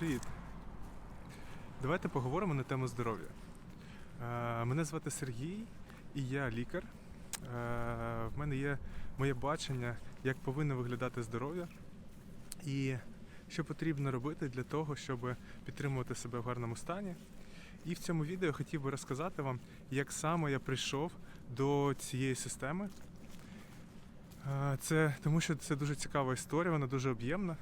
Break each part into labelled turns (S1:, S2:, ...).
S1: Привіт! Давайте поговоримо на тему здоров'я. Е, Мене звати Сергій і я лікар. Е, В мене є моє бачення, як повинно виглядати здоров'я і що потрібно робити для того, щоб підтримувати себе в гарному стані. І в цьому відео хотів би розказати вам, як саме я прийшов до цієї системи. Е, Це тому, що це дуже цікава історія, вона дуже об'ємна.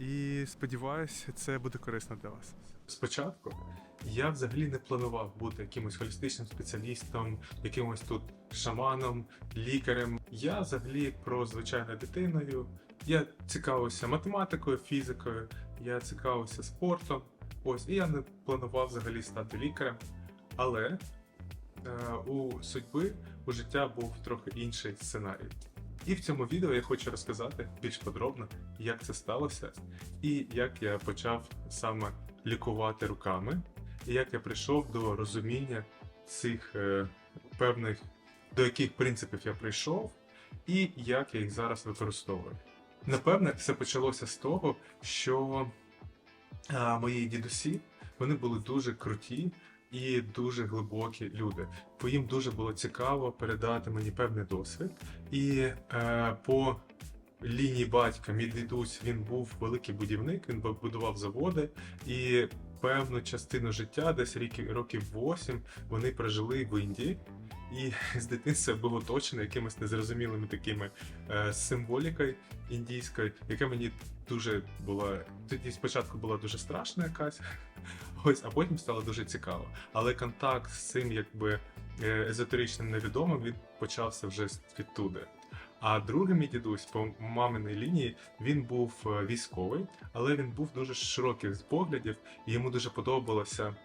S1: І сподіваюся, це буде корисно для вас. Спочатку я взагалі не планував бути якимось холістичним спеціалістом, якимось тут шаманом, лікарем. Я взагалі про звичайною дитиною. Я цікавився математикою, фізикою, я цікавився спортом. Ось, і я не планував взагалі стати лікарем. Але е, у судьби у життя був трохи інший сценарій. І в цьому відео я хочу розказати більш подробно, як це сталося, і як я почав саме лікувати руками, і як я прийшов до розуміння цих е, певних, до яких принципів я прийшов, і як я їх зараз використовую. Напевне, все почалося з того, що а, мої дідусі вони були дуже круті і дуже глибокі люди. Бо їм дуже було цікаво передати мені певний досвід. І е, по лінії батька, мій дідусь, він був великий будівник, він будував заводи, і певну частину життя, десь років, років 8, вони прожили в Індії. І з дитинства був оточений якимись незрозумілими такими е, символікою індійською, яка мені дуже була тоді спочатку була дуже страшна якась, ось, а потім стало дуже цікаво. Але контакт з цим якби е, езотеричним невідомим він почався вже відтуди. А другий мій дідусь по маминій лінії він був е, військовий, але він був дуже широких поглядів, і йому дуже подобалося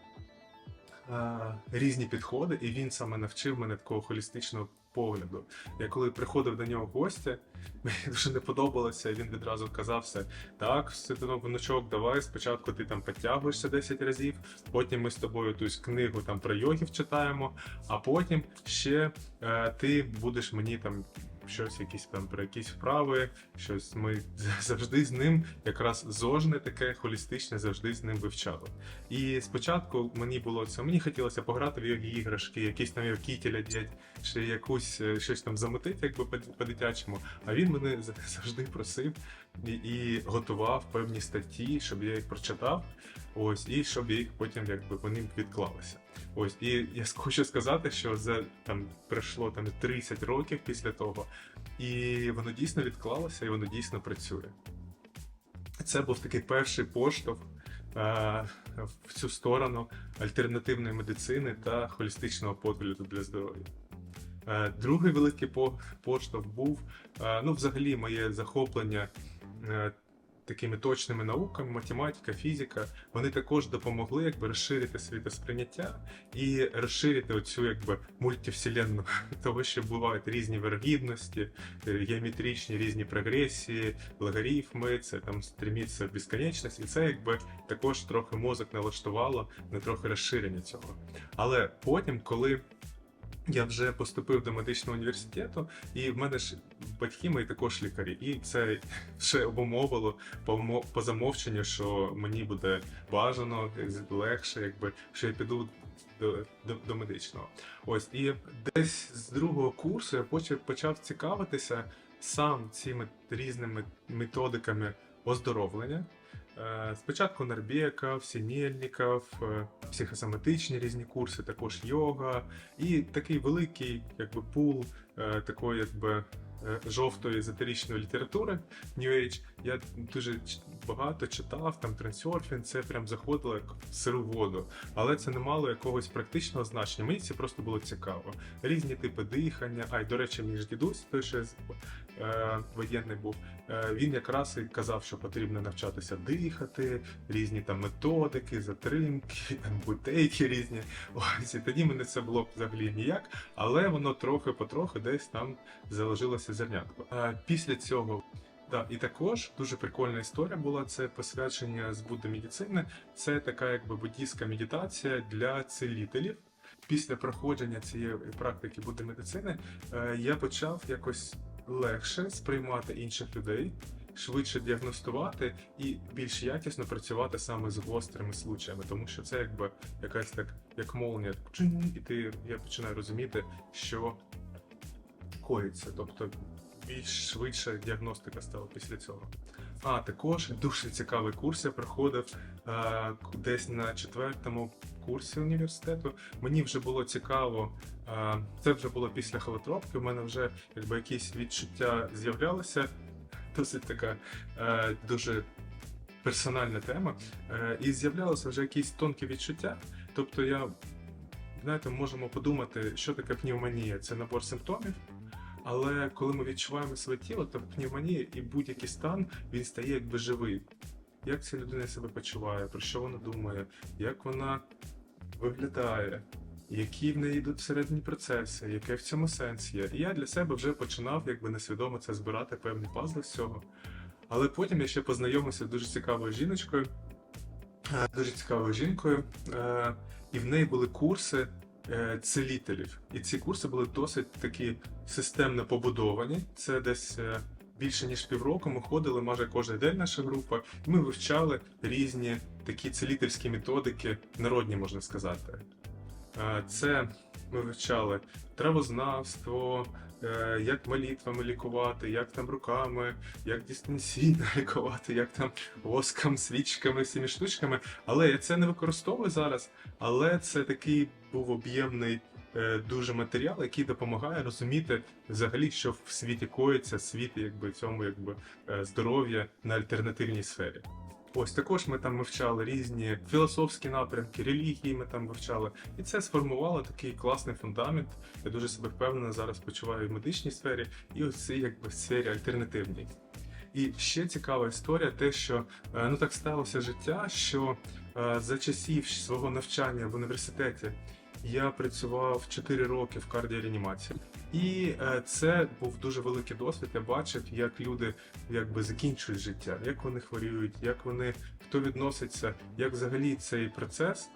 S1: е, різні підходи, і він саме навчив мене такого холістичного погляду. Я коли приходив до нього в гості, мені дуже не подобалося, і він відразу казався: так, все одно, внучок, давай спочатку ти там підтягуєшся 10 разів, потім ми з тобою ту книгу там про йогів читаємо, а потім ще е, ти будеш мені там. Щось, якісь там про якісь вправи, щось ми завжди з ним, якраз зожне таке холістичне, завжди з ним вивчали. І спочатку мені було це, мені хотілося пограти в його іграшки, якісь там його кітеля дядь, чи якусь е, щось там замутити, якби по- по-дитячому. А він мене завжди просив і, і готував певні статті, щоб я їх прочитав. Ось, і щоб їх потім якби вони відклалися. Ось, і я хочу сказати, що за там пройшло там 30 років після того, і воно дійсно відклалося, і воно дійсно працює. Це був такий перший поштовх е, в цю сторону альтернативної медицини та холістичного погляду для здоров'я. Е, Другий великий поштовх був е, ну, взагалі моє захоплення такими точними науками, математика, фізика. Вони також допомогли якби розширити світосприйняття і розширити оцю якби мультивселенну того, що бувають різні вергідності, е, геометричні різні прогресії, логарифми, це там стріміться в безконечність, і це якби також трохи мозок налаштувало на трохи розширення цього. Але потім, коли я вже поступив до медичного університету, і в мене ж батьки мої також лікарі, і це ще обумовило по, мо- замовченню, що мені буде бажано легше, якби що я піду до, до, до медичного. Ось і десь з другого курсу я почав, почав цікавитися сам цими різними методиками оздоровлення. Е, Спочатку Нарбєков, Сінєльніков, е, психосоматичні різні курси, також йога, і такий великий якби, пул е, такої якби, жовтої езотеричної літератури New Age. Я дуже багато читав, там трансерфінг, це прям заходило як в сиру воду. Але це не мало якогось практичного значення. Мені це просто було цікаво. Різні типи дихання. А й до речі, мій ж дідусь, той з- е, воєнний був, е, він якраз і казав, що потрібно навчатися дихати, різні там методики, затримки, там бутейки різні. Ось і тоді мене це було взагалі ніяк, але воно трохи потрохи десь там заложилося зернятко. А після цього. Да, і також дуже прикольна історія була це посвячення з Будди медицини. Це така якби буддійська медитація для цілителів. Після проходження цієї практики Будди медицини е, я почав якось легше сприймати інших людей швидше діагностувати і більш якісно працювати саме з гострими случаями, тому що це якби якась так, як молнія, і ти я починаю розуміти, що коїться. Тобто більш швидша діагностика стала після цього. А також дуже цікавий курс я проходив е, десь на четвертому курсі університету. Мені вже було цікаво. е, Це вже було після холотропки. У мене вже якби якісь відчуття з'являлися. Досить така е, дуже персональна тема. Е, І з'являлося вже якісь тонкі відчуття. Тобто, я знаєте, можемо подумати, що таке пневмонія. Це набор симптомів. Але коли ми відчуваємо своє тіло, то пневмонія і будь-який стан він стає якби живий. Як ця людина себе почуває, про що вона думає, як вона виглядає, які в неї йдуть всередині процеси, яке в цьому сенс є. І я для себе вже починав якби несвідомо це збирати певні пазли з цього. Але потім я ще познайомився з дуже цікавою жіночкою, е, дуже цікавою жінкою, е, і в неї були курси целітелів. І ці курси були досить такі системно побудовані. Це десь е, більше ніж півроку. Ми ходили майже кожен день наша група, ми вивчали різні такі целітельські методики, народні можна сказати. Е, Це ми вивчали травознавство, е, як молитвами лікувати, як там руками, як дистанційно лікувати, як там воском, свічками, всіми штучками. Але я це не використовую зараз. Але це такий був об'ємний е, дуже матеріал, який допомагає розуміти взагалі, що в світі коїться, світ якби цьому якби е, здоров'я на альтернативній сфері. Ось також ми там вивчали різні філософські напрямки, релігії ми там вивчали, і це сформувало такий класний фундамент. Я дуже себе впевнено зараз почуваю в медичній сфері і ось цій якби сфері альтернативній. І ще цікава історія, те, що е, ну так сталося життя, що е, за часів свого навчання в університеті я працював 4 роки в кардіореанімації. І е, це був дуже великий досвід. Я бачив, як люди якби закінчують життя, як вони хворіють, як вони хто відноситься, як взагалі цей процес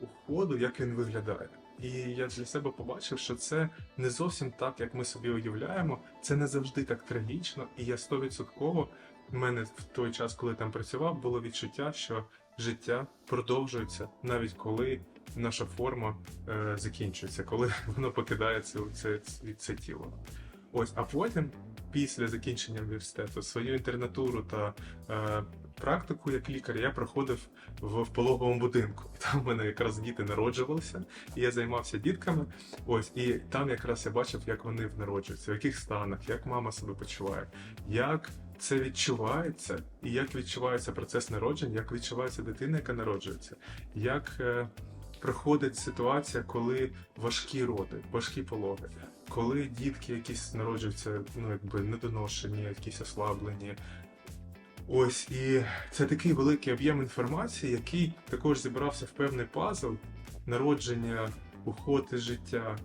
S1: уходу, як він виглядає. І я для себе побачив, що це не зовсім так, як ми собі уявляємо. Це не завжди так трагічно, і я стовідсотково в мене в той час, коли там працював, було відчуття, що життя продовжується навіть коли наша форма е, закінчується, коли воно покидає це, це, це тіло. Ось, а потім, після закінчення університету, свою інтернатуру та е, практику як лікар я проходив в, в пологовому будинку. Там в мене якраз діти народжувалися, і я займався дітками. Ось, і там якраз я бачив, як вони народжуються, в яких станах, як мама себе почуває, як це відчувається, і як відчувається процес народження, як відчувається дитина, яка народжується, як проходить ситуація, коли важкі роди, важкі пологи, коли дітки якісь народжуються, ну якби недоношені, якісь ослаблені. Ось і це такий великий об'єм інформації, який також зібрався в певний пазл народження, уход із життя,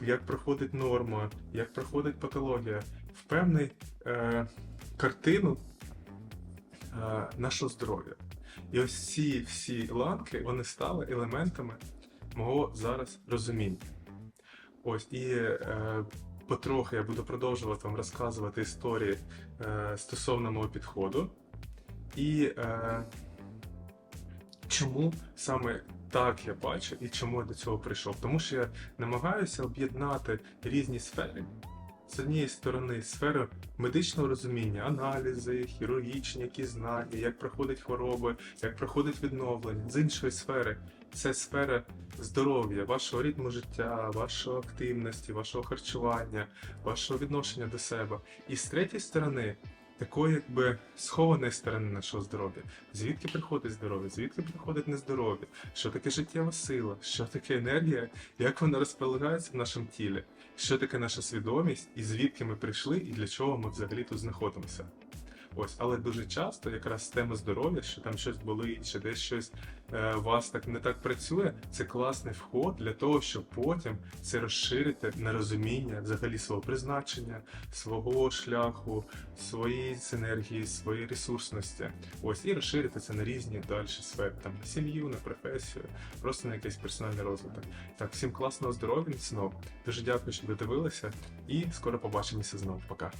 S1: як проходить норма, як проходить патологія, в певний е, картину е, нашого здоров'я. І ось ці всі ланки вони стали елементами мого зараз розуміння. Ось і е, потрохи я буду продовжувати вам розказувати історії е, стосовно мого підходу. І е, чому саме так я бачу і чому я до цього прийшов? Тому що я намагаюся об'єднати різні сфери. З однієї сторони, сферу медичного розуміння, аналізи, хірургічні якісь знання, як проходить хвороби, як проходить відновлення. З іншої сфери, це сфера здоров'я, вашого ритму життя, вашої активності, вашого харчування, вашого відношення до себе. І з третьої сторони, такої якби схованої сторони нашого здоров'я. Звідки приходить здоров'я, звідки приходить нездоров'я, що таке життєва сила, що таке енергія, як вона розполагається в нашому тілі, що таке наша свідомість, і звідки ми прийшли, і для чого ми взагалі тут знаходимося. Ось, але дуже часто якраз тема здоров'я, що там щось болить, чи десь щось е, вас так не так працює, це класний вход для того, щоб потім це розширити на розуміння взагалі свого призначення, свого шляху, своєї синергії, своєї ресурсності. Ось і розширити це на різні далі сфери, там на сім'ю, на професію, просто на якийсь персональний розвиток. Так, всім класного здоров'я, міцного. Дуже дякую, що додивилися, і скоро побачимося знову. Пока.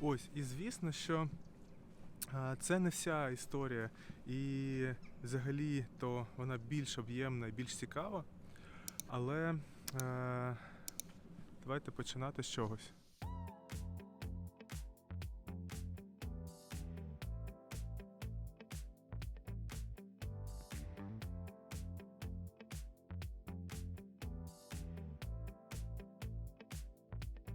S1: Ось, і звісно, що це не вся історія, і взагалі то вона більш об'ємна і більш цікава. Але е, давайте починати з чогось.